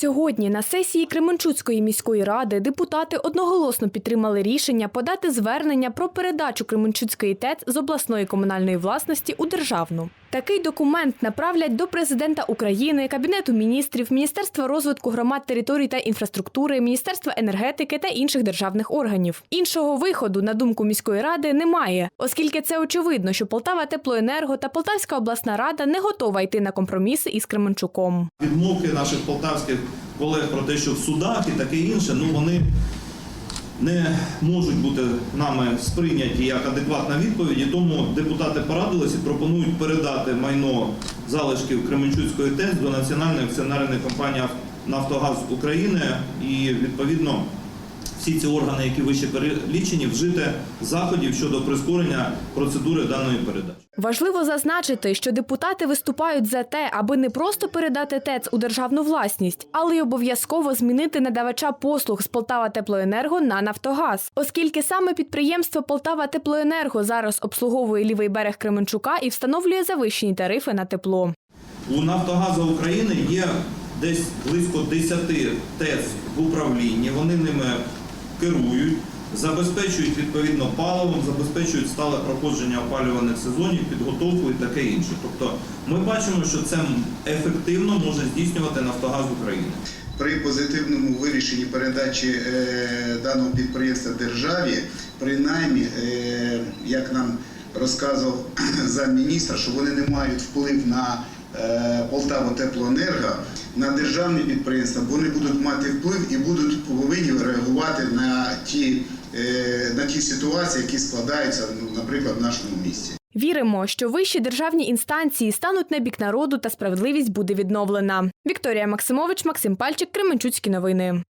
сьогодні на сесії Кременчуцької міської ради депутати одноголосно підтримали рішення подати звернення про передачу Кременчуцької ТЕЦ з обласної комунальної власності у державну. Такий документ направлять до президента України, Кабінету міністрів, Міністерства розвитку громад, територій та інфраструктури, Міністерства енергетики та інших державних органів. Іншого виходу, на думку міської ради, немає, оскільки це очевидно, що Полтава Теплоенерго та Полтавська обласна рада не готова йти на компроміси із Кременчуком. Відмовки наших полтавських колег про те, що в судах і таке інше, ну вони не можуть бути нами сприйняті як адекватна відповідь. І тому депутати порадились і пропонують передати майно залишків Кременчуцької ТЕС до Національної акціонерної компанії Нафтогаз України і відповідно. Всі ці органи, які вище перелічені, вжити заходів щодо прискорення процедури даної передачі. Важливо зазначити, що депутати виступають за те, аби не просто передати ТЕЦ у державну власність, але й обов'язково змінити надавача послуг з Полтава Теплоенерго на Нафтогаз, оскільки саме підприємство Полтава Теплоенерго зараз обслуговує лівий берег Кременчука і встановлює завищені тарифи на тепло. У Нафтогазу України є десь близько 10 ТЕЦ в управлінні. Вони ними керують, забезпечують відповідно паливом, забезпечують стале проходження опалюваних сезонів, підготовку і таке інше. Тобто ми бачимо, що це ефективно може здійснювати Нафтогаз України. При позитивному вирішенні передачі е, даного підприємства державі, принаймні, е, як нам розказував замміністра, що вони не мають вплив на е, Полтаву Теплоенерго, на державні підприємства, вони будуть мати вплив і будуть повинні реагувати на ті, е, на ті ситуації, які складаються, ну, наприклад, в нашому місті. Віримо, що вищі державні інстанції стануть на бік народу та справедливість буде відновлена. Вікторія Максимович, Максим Пальчик, Кременчуцькі новини.